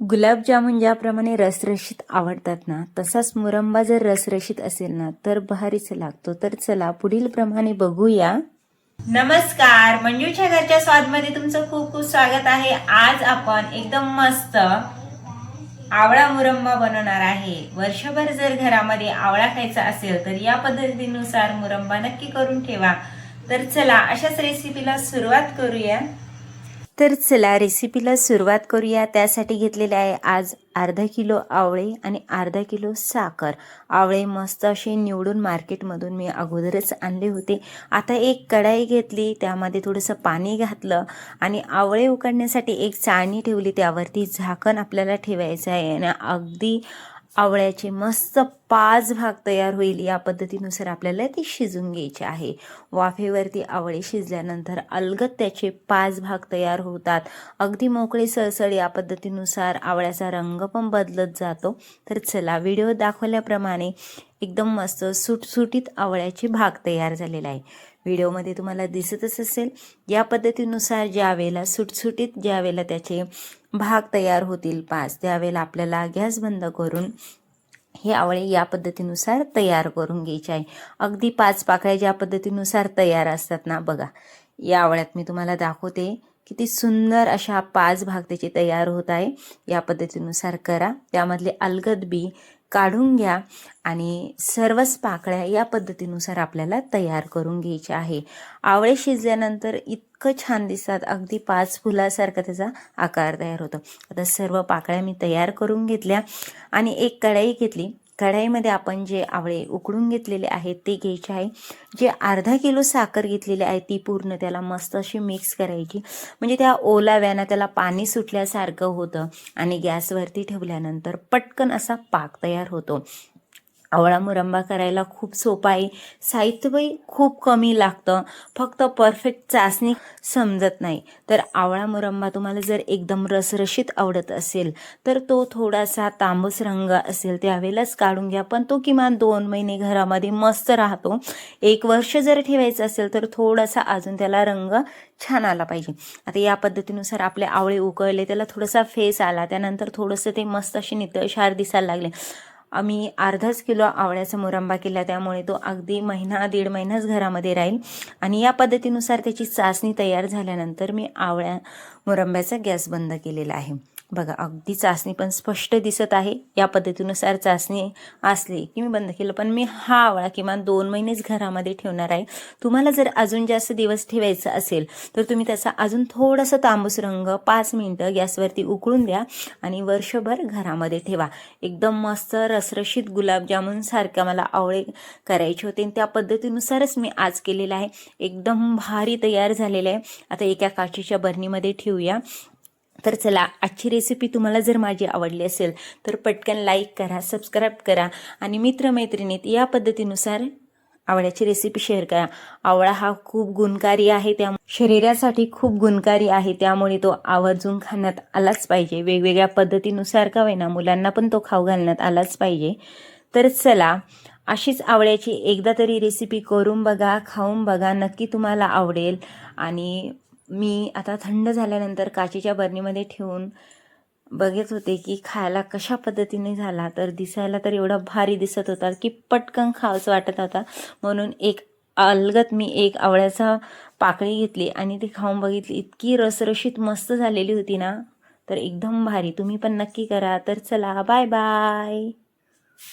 गुलाबजामुन ज्याप्रमाणे रसरशीत आवडतात ना तसाच मुरंबा जर रसरशीत असेल ना तर भारीच लागतो. तर चला पुढील प्रमाणे बघूया. नमस्कार मंजूच्या घरच्या स्वादमध्ये तुमचं खूप खूप स्वागत आहे. आज आपण एकदम मस्त आवळा मुरंबा बनवणार आहे. वर्षभर जर घरामध्ये आवळा खायचा असेल तर या पद्धतीनुसार मुरंबा नक्की करून ठेवा. तर चला अशाच रेसिपीला सुरुवात करूया. तर चला रेसिपीला सुरुवात करूया. त्यासाठी घेतलेले आहे आज अर्धा किलो आवळे आणि अर्धा किलो साखर. आवळे मस्त असे निवडून मार्केटमधून मी अगोदरच आणले होते. आता एक कढाई घेतली त्यामध्ये थोडंसं पाणी घातलं आणि आवळे उकडण्यासाठी एक चाळणी ठेवली. त्यावरती झाकण आपल्याला ठेवायचं आहे आणि अगदी आवळ्याचे मस्त पाच भाग तयार होईल. या पद्धतीनुसार आपल्याला ती शिजून घ्यायची आहे. वाफेवरती आवळे शिजल्यानंतर अलगद त्याचे पाच भाग तयार होतात. अगदी मोकळे सळसळ या पद्धतीनुसार आवळ्याचा रंग पण बदलत जातो. तर चला व्हिडिओ दाखवल्याप्रमाणे एकदम मस्त सुटसुटीत आवळ्याचे भाग तयार झालेला आहे. व्हिडिओमध्ये तुम्हाला दिसतच असेल या पद्धतीनुसार ज्या वेळेला सुटसुटीत ज्या वेळेला त्याचे भाग तयार होतील पाच त्यावेळेला आपल्याला गॅस बंद करून हे आवळे या पद्धतीनुसार तयार करून घ्यायचे आहे. अगदी पाच पाकळ्या ज्या पद्धतीनुसार तयार असतात ना बघा या आवळ्यात मी तुम्हाला दाखवते. किती सुंदर अशा पाच भाग त्याचे तयार होत आहे. या पद्धतीनुसार करा. त्यामधले अलगद बी काढून घ्या आणि सर्वच पाकळ्या या पद्धतीनुसार आपल्याला तयार करून घ्यायचे आहे. आवळे शिजल्यानंतर इतकं छान दिसतात. अगदी पाच फुलासारखा त्याचा आकार तयार होतो. आता सर्व पाकळ्या मी तयार करून घेतल्या आणि एक कढाई घेतली. कढाईमध्ये आपण जे आवळे उकडून घेतलेले आहेत ते घ्यायचे आहे. जे अर्धा किलो साखर घेतलेली आहे ती पूर्ण त्याला मस्त अशी मिक्स करायची. म्हणजे त्या ओलाव्यानं त्याला पाणी सुटल्यासारखं होतं आणि गॅसवरती ठेवल्यानंतर पटकन असा पाक तयार होतो. आवळा मुरंबा करायला खूप सोपा आहे. साहित्यही खूप कमी लागतं. फक्त परफेक्ट चाचणी समजत नाही. तर आवळा मुरंबा तुम्हाला जर एकदम रसरशीत आवडत असेल तर तो थोडासा तांबूस रंग असेल त्यावेळेलाच काढून घ्या. पण तो किमान दोन महिने घरामध्ये मस्त राहतो. एक वर्ष जर ठेवायचं असेल तर थोडासा अजून त्याला रंग छान आला पाहिजे. आता या पद्धतीनुसार आपले आवळे उकळले त्याला थोडासा फेस आला त्यानंतर थोडंसं ते मस्त असे नितळशार दिसायला लागले. आम्ही अर्धाच किलो आवळ्याचा मुरंबा केला त्यामुळे तो अगदी महिना दीड महिनाच घरामध्ये राहील. आणि या पद्धतीनुसार त्याची चाचणी तयार झाल्यानंतर मी आवळ्या मुरंब्याचा गॅस बंद केलेला आहे. बघा अगदी चाचणी पण स्पष्ट दिसत आहे. या पद्धतीनुसार चाचणी असली की मी बंद केलं पण मी हा आवळा किमान दोन महिनेच घरामध्ये ठेवणार आहे. तुम्हाला जर अजून जास्त दिवस ठेवायचं असेल तर तुम्ही त्याचा अजून थोडासा तांबूस रंग पाच मिनटं गॅसवरती उकळून द्या आणि वर्षभर घरामध्ये ठेवा. एकदम मस्त रसरशीत गुलाबजामुन सारख्या मला आवळे करायचे होते आणि त्या पद्धतीनुसारच मी आज केलेलं आहे. एकदम भारी तयार झालेलं आहे. आता एका काचेच्या बरणीमध्ये ठेवूया. तर चला आजची रेसिपी तुम्हाला जर माझी आवडली असेल तर पटकन लाईक करा सबस्क्राईब करा आणि मित्रमैत्रिणीत या पद्धतीनुसार आवळ्याची रेसिपी शेअर करा. आवळा हा खूप गुणकारी आहे त्या शरीरासाठी खूप गुणकारी आहे त्यामुळे तो आवर्जून खाण्यात आलाच पाहिजे. वेगवेगळ्या पद्धतीनुसार का होईना मुलांना पण तो खाऊ घालण्यात आलाच पाहिजे. तर चला अशीच आवळ्याची एकदा तरी रेसिपी करून बघा खाऊन बघा नक्की तुम्हाला आवडेल. आणि मी आता थंड झाल्यानंतर काचेच्या बरणीमध्ये ठेवून बघत होते की खायला कशा पद्धतीने झाला. तर दिसायला तर एवढा भारी दिसत होता की पटकन खावंसं वाटत होता. म्हणून एक अलगत मी एक आवळ्याचा पाकळी घेतली आणि ती खाऊन बघितली. इतकी रसरशीत मस्त झालेली होती ना. तर एकदम भारी. तुम्ही पण नक्की करा. तर चला बाय बाय